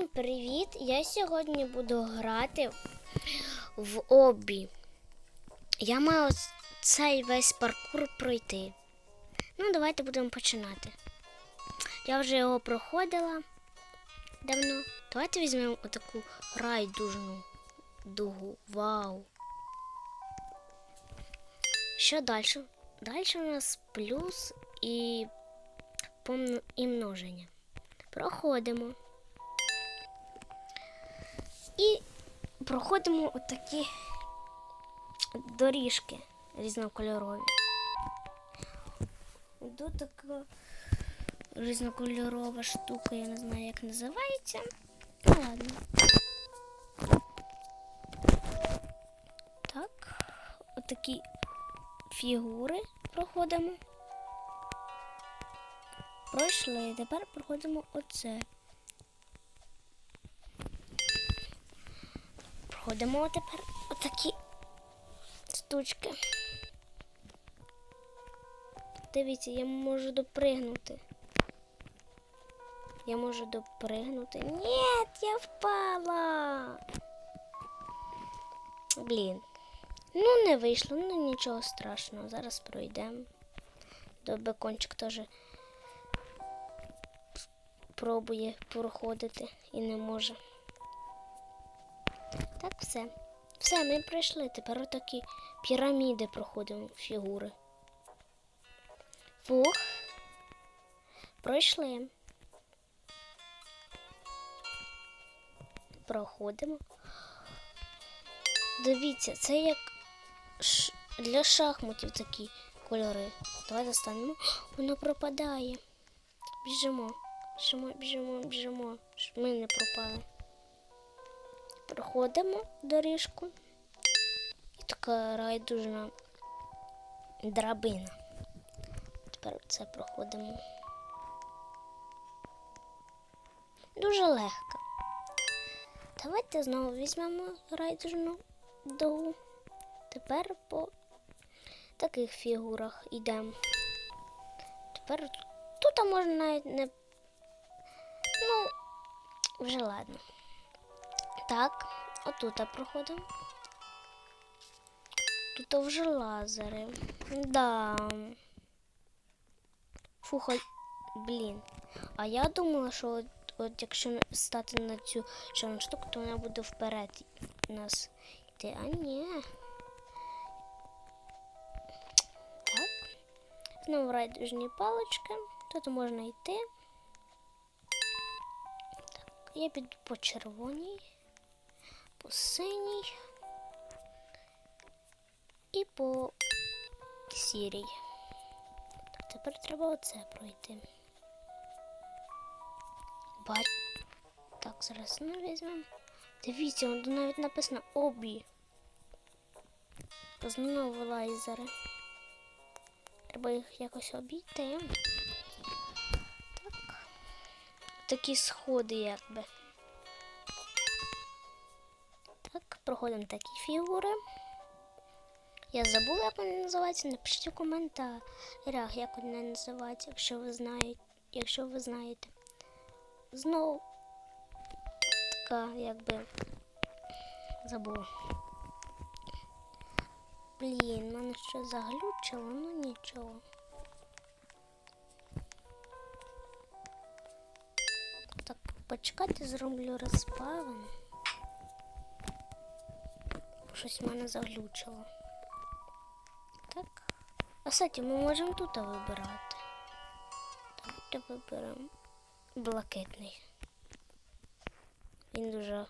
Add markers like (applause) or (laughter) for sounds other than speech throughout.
Всім привіт! Я сьогодні буду грати в обі. Я маю цей весь паркур пройти. Ну, давайте будемо починати. Я вже його проходила давно. Давайте візьмемо отаку райдужну дугу. Вау! Що далі? Далі у нас плюс і, і множення. Проходимо. І проходимо отакі доріжки різнокольорові. Тут така різнокольорова штука, я не знаю, як називається. Ну ладно. Так, отакі фігури проходимо. Пройшли. Тепер проходимо оце. Проходимо тепер отакі штучки. Дивіться, я можу допригнути. Я можу допригнути. Ні, я впала. Блін. Ну, не вийшло, ну нічого страшного. Зараз пройдемо. До бекончик теж пробує проходити і не може. Так, все. Все, ми пройшли. Тепер отакі піраміди проходимо фігури. Фух. Пройшли. Проходимо. Дивіться, це як ш... для шахматів такі кольори. Давайте станемо. (gasps) Воно пропадає. Біжимо. Біжимо, біжимо, біжимо, щоб ми не пропали. Проходимо доріжку. І така райдужна драбина. Тепер це проходимо. Дуже легко. Давайте знову візьмемо райдужну дугу. Тепер по таких фігурах йдемо. Тепер тут можна навіть не. Ну, вже ладно. Так, отут проходимо. Тут вже лазери. Да. Фуха, блін. А я думала, що от, от якщо стати на цю чорну штуку, то вона буде вперед нас йти. А ні. Так. Знову райдужні палички. Тут можна йти. Так, я піду по червоній, по синій і по сірій. Тепер треба оце пройти. Бач. Так, зараз ну візьмемо. Дивіться, воно навіть написано обі. Знову лайзери. Треба їх якось обійти. Так. Такі сходи якби. Проходимо такі фігури. Я забула, як вони називаються. Напишіть у коментарях, як вони називаються, якщо ви знаєте. Якщо ви знаєте. Знову така, якби забула. Блін, мене що заглючило, ну нічого. Так, почекайте, зроблю розпавин. Щось в мене заглючило. Так. А кстати, ми можемо тут вибирати. Давайте виберемо блакитний. Він дуже.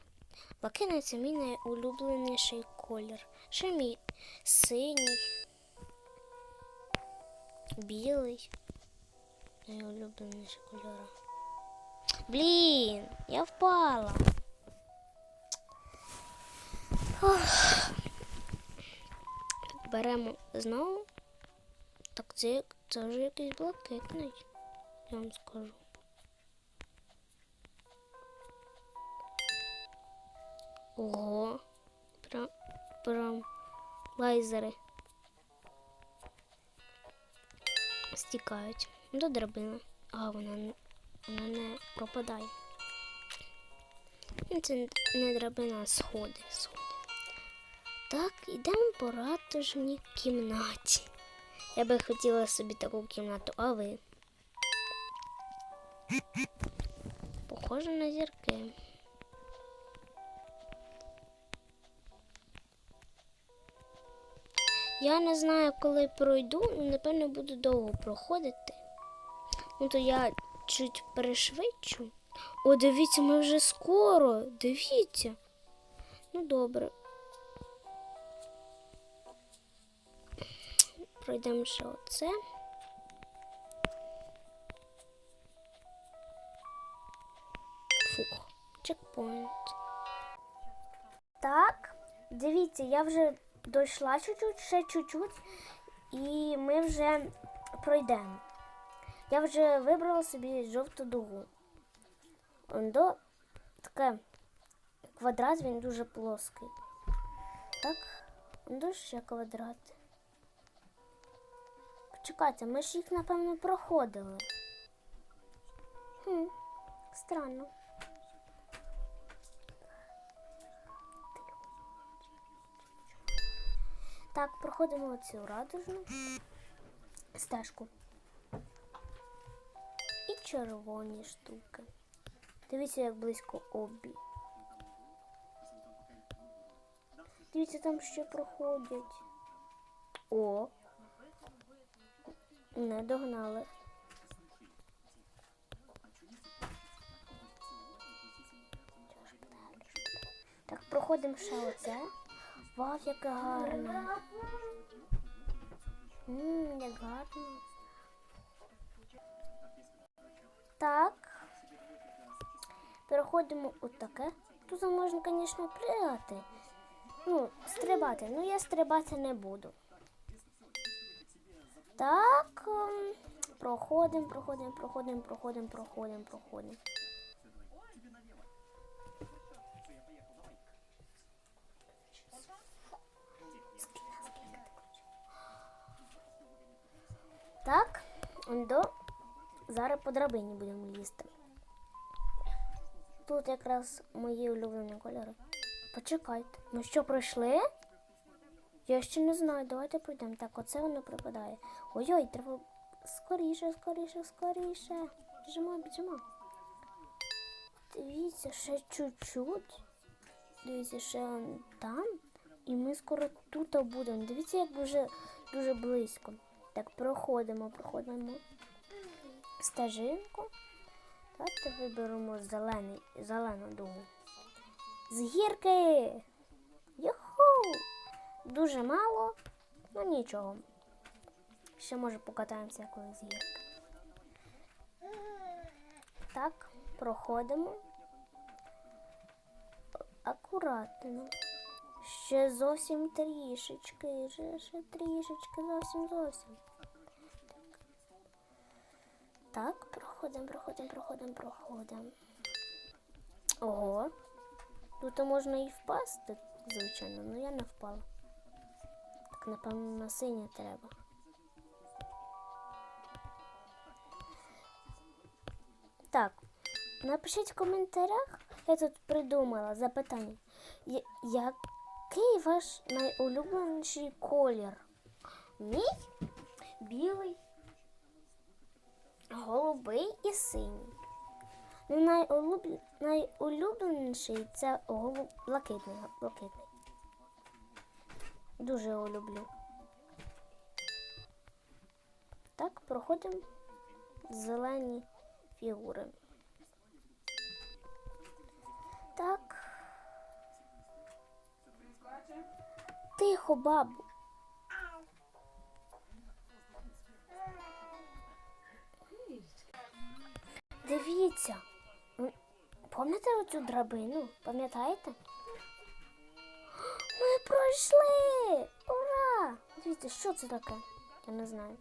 Блакитний це мій найулюбленіший колір. Ще мій синій, білий. Найулюбленіші кольори. Блін, я впала. Беремо знову. Так, це, це вже якийсь блакитний, я вам скажу. Ого. Прям, прям лайзери стікають до драбини. А, вона, вона не пропадає. Це не драбина, а сходи. сходи. Так, ідемо по ратужній кімнаті. Я би хотіла собі таку кімнату, а ви? Похоже на зірки. Я не знаю, коли пройду, напевно, буду довго проходити. Ну, то я чуть перешвидшу. О, дивіться, ми вже скоро. Дивіться. Ну, добре. Пройдемо ще оце. Фух, чекпоінт. Так, дивіться, я вже дійшла чуть-чуть, ще чуть-чуть, і ми вже пройдемо. Я вже вибрала собі жовту дугу. Ондо таке квадрат, він дуже плоский. Так, ондо ще квадрат. Почекайте, ми ж їх, напевно, проходили. Хм, странно. Так, проходимо оцю радужну стежку. І червоні штуки. Дивіться, як близько обі. Дивіться, там ще проходять. О. Не догнали. Так, проходимо ще оце. Вау, яке гарне. Ммм, як гарно. Так. Переходимо у таке. Тут можна, звісно, пригати. Ну, стрибати. Ну, я стрибати не буду. Так. ем, Проходимо, проходимо, проходимо, проходимо, проходимо, проходимо. Так, до зараз по драбині будемо лізти. Тут якраз мої улюблені кольори. Почекайте, ми що пройшли? Я ще не знаю, давайте пройдемо. Так, оце воно припадає. Ой-ой, треба скоріше, скоріше, скоріше. Біжимо, біжимо. Дивіться, ще чуть-чуть. Дивіться, ще там. І ми скоро тут будемо. Дивіться, як дуже, дуже близько. Так, проходимо, проходимо стежинку. Давайте виберемо зелений, зелену дугу. З гірки! Юху! Дуже мало, ну нічого. Ще може покатаємося якоюсь з гірки. Так, проходимо. Акуратно. Ще зовсім трішечки, ще, ще трішечки, зовсім зовсім. Так, проходимо, проходимо, проходимо, проходимо. Ого. Тут можна і впасти, звичайно, але я не впала. Так, напевно, на синє треба. Так, напишіть в коментарях, я тут придумала запитання. Який ваш найулюбленіший колір? Мій білий, голубий і синій. Ну, найулюбленіший це блакитний. блакитний. Дуже його люблю. Так, проходимо зелені фігури. Так. Тихо, бабу. Дивіться. Пам'ятаєте оцю драбину? Пам'ятаєте? (gasps) Ми пройшли! Ура! Дивіться, що це таке? Я не знаю.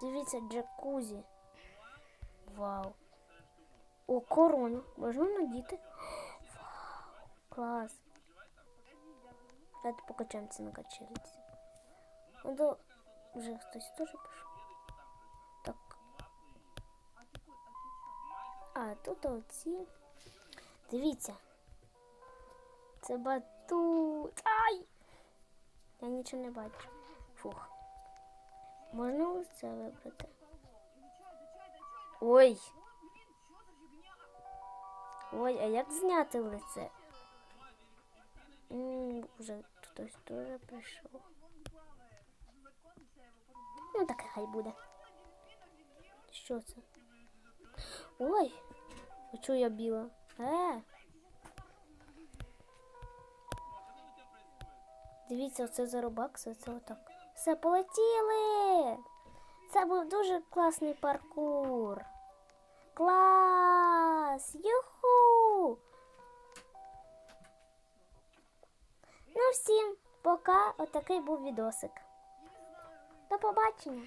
Дивіться, джакузі. Вау. О, корону. Можна надіти? Вау, клас. Давайте покачаємося на качелиці. Ну, до... Вже хтось теж пішов. Так. А, тут оці. Дивіться. Це батут. Ай! Я нічого не бачу. Фух. Можна ось це вибрати? Ой. Ой, а як зняти лице? М, Уже хтось теж прийшов. Ну, таке хай буде. Що це? Ой, чого я біла? Е. Дивіться, оце за робакс, це отак. Все, полетіли! Це був дуже класний паркур. Клас! Юху! Ну всім, пока. Отакий був відосик. До побачення.